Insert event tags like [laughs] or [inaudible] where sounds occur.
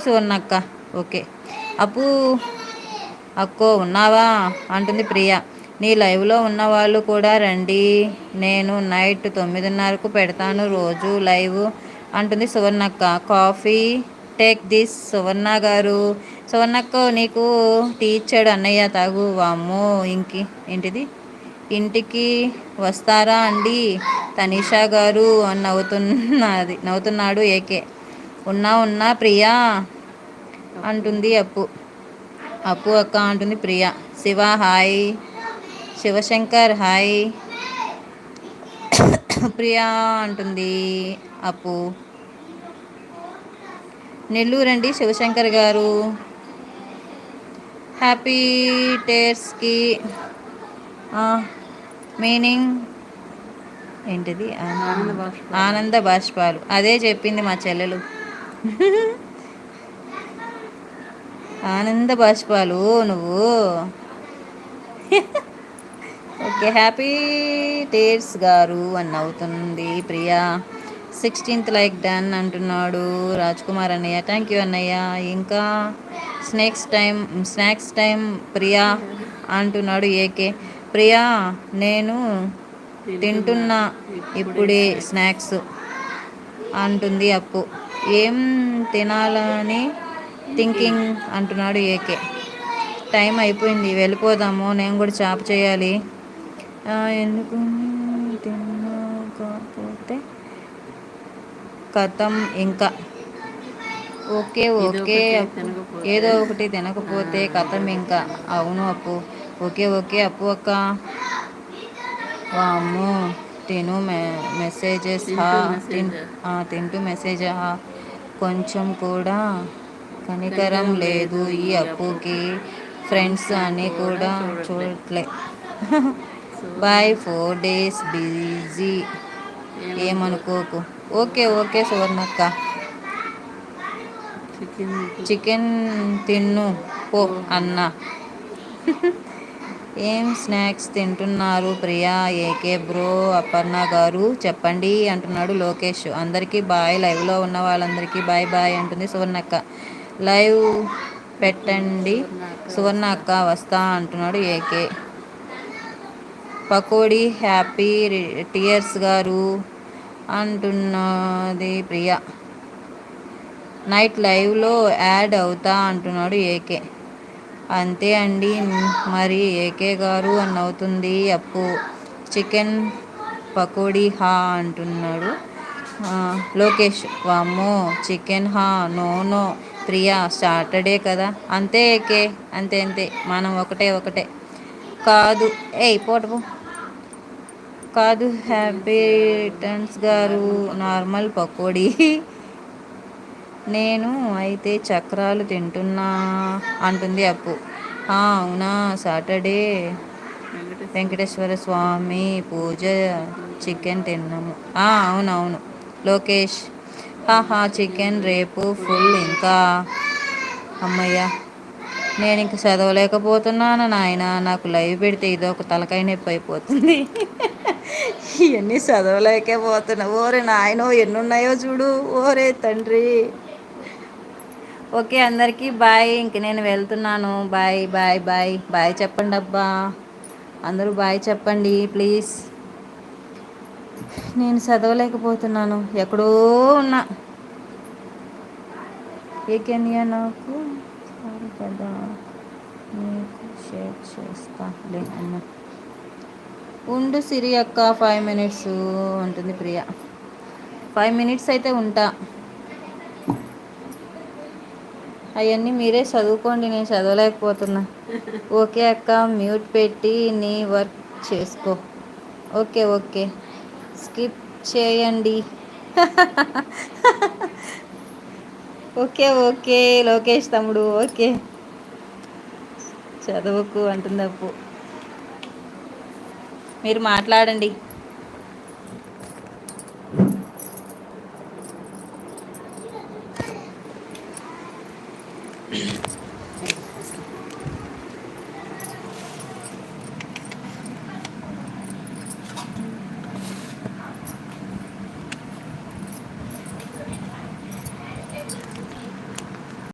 సువర్ణక్క okay. అప్పు అక్కో ఉన్నావా? అంటుంది ప్రియ. నీ లైవ్లో ఉన్న వాళ్ళు కూడా రండి. నేను నైట్ తొమ్మిదిన్నరకు పెడతాను రోజు లైవ్ అంటుంది సువర్ణక్క coffee take this Suvarna garu. సువర్ణక్క నీకు టీ ఇచ్చాడు అన్నయ్య తాగు. వామ్మో ఇంకి ఏంటిది? ఇంటికి వస్తారా అండి? తనీషా గారు అని నవ్వుతున్నది నవ్వుతున్నాడు ఏకే. ఉన్నా ఉన్నా ప్రియా అంటుంది అప్పు. అప్పు అక్క అంటుంది ప్రియా. శివ హాయ్. శివశంకర్ హాయ్. ప్రియా అంటుంది అప్పు. నెల్లూరండి శివశంకర్ గారు. హ్యాపీ టేర్స్కి మీనింగ్ ఏంటిది? ఆనంద బాష్పాలు. అదే చెప్పింది మా చెల్లెలు. [laughs] ఆనంద బాష్పాలు నువ్వు. [laughs] ఓకే హ్యాపీ టేర్స్ గారు అని అవుతుంది ప్రియా. సిక్స్టీన్త్ లైక్ డన్ అంటున్నాడు రాజ్ కుమార్ అన్నయ్య. థ్యాంక్ యూ అన్నయ్య. ఇంకా snacks time snacks time Priya అంటున్నాడు ఏకే. ప్రియా నేను తింటున్నా ఇప్పుడే స్నాక్స్ అంటుంది అప్పు. ఏం తినాలని థింకింగ్ అంటున్నాడు ఏకే టైం అయిపోయింది వెళ్ళిపోదాము నేను కూడా చాప చేయాలి. ఎందుకు తినకపోతే కథం ఇంకా. ఓకే ఓకే ఏదో ఒకటి తినకపోతే కథం ఇంకా. అవును అప్పు. ఓకే ఓకే అప్పు అక్క. వాము తిను మె మెసేజెస్ తింటూ మెసేజ్ కొంచెం కూడా కనికరం లేదు ఈ అప్పుకి. ఫ్రెండ్స్ అని కూడా చూడట్లే. బాయ్ ఫోర్ డేస్ బిజీ ఏమనుకోకు. ఓకే ఓకే సువర్ణక్క. చికెన్ తిన్ను. పో అన్న. [laughs] ఏం స్నాక్స్ తింటున్నారు ప్రియా? ఏకే బ్రో అపర్ణ గారు చెప్పండి అంటున్నాడు లోకేష్. అందరికీ బాయ్ లైవ్లో ఉన్న వాళ్ళందరికీ బాయ్ బాయ్ అంటుంది సువర్ణక్క. లైవ్ పెట్టండి. సువర్ణ అక్క వస్తా అంటున్నాడు ఏకే. పకోడీ హ్యాపీ టియర్స్ గారు అంటున్నది ప్రియా. నైట్ లైవ్లో యాడ్ అవుతా అంటున్నాడు ఏకే. అంతే అండి. మరి ఏకే గారు అని అవుతుంది అప్పు. చికెన్ పకోడీ హా అంటున్నాడు. లోకేష్ వామ్మో చికెన్ హా నో నో. ప్రియా సాటర్డే కదా. అంతే ఏకే అంతే అంతే. మనం ఒకటే ఒకటే. కాదు ఏ పోటపు కాదు హ్యాపీ టన్స్ గారు నార్మల్ పకోడీ. నేను అయితే చక్రాలు తింటున్నా అంటుంది అప్పు. అవునా? సాటర్డే వెంకటేశ్వర స్వామి పూజ చికెన్ తిన్నాము. అవునవును. లోకేష్. హాహా చికెన్ రేపు ఫుల్ ఇంకా. అమ్మయ్య నేను ఇంక చదవలేకపోతున్నాను నాయన. నాకు లైవ్ పెడితే ఇదొక తలకాయ నొప్పి అయిపోతుంది. ఇవన్నీ చదవలేకపోతున్నా. ఓరే నాయనో ఎన్ని ఉన్నాయో చూడు. ఓరే తండ్రి. ఓకే అందరికీ బాయ్. ఇంక నేను వెళ్తున్నాను. Bye bye bye. బాయ్ చెప్పండి అబ్బా. అందరూ బాయ్ చెప్పండి ప్లీజ్. నేను చదవలేకపోతున్నాను. ఎక్కడో ఉన్నా. ఏ కెన్యా నాకు? కదా. నీకు షేర్ చేస్తాలే అన్న ఉండు సిరి అక్క ఫైవ్ మినిట్స్ ఉంటుంది ప్రియ. ఫైవ్ మినిట్స్ అయితే ఉంటా. అవన్నీ మీరే చదువుకోండి నేను చదవలేకపోతున్నా. ఓకే అక్క మ్యూట్ పెట్టి నీ వర్క్ చేసుకో. Okay okay. స్కిప్ చేయండి. Okay okay. లోకేష్ తమ్ముడు ఓకే. చదువుకు అంటుంది అప్పు. మీరు మాట్లాడండి.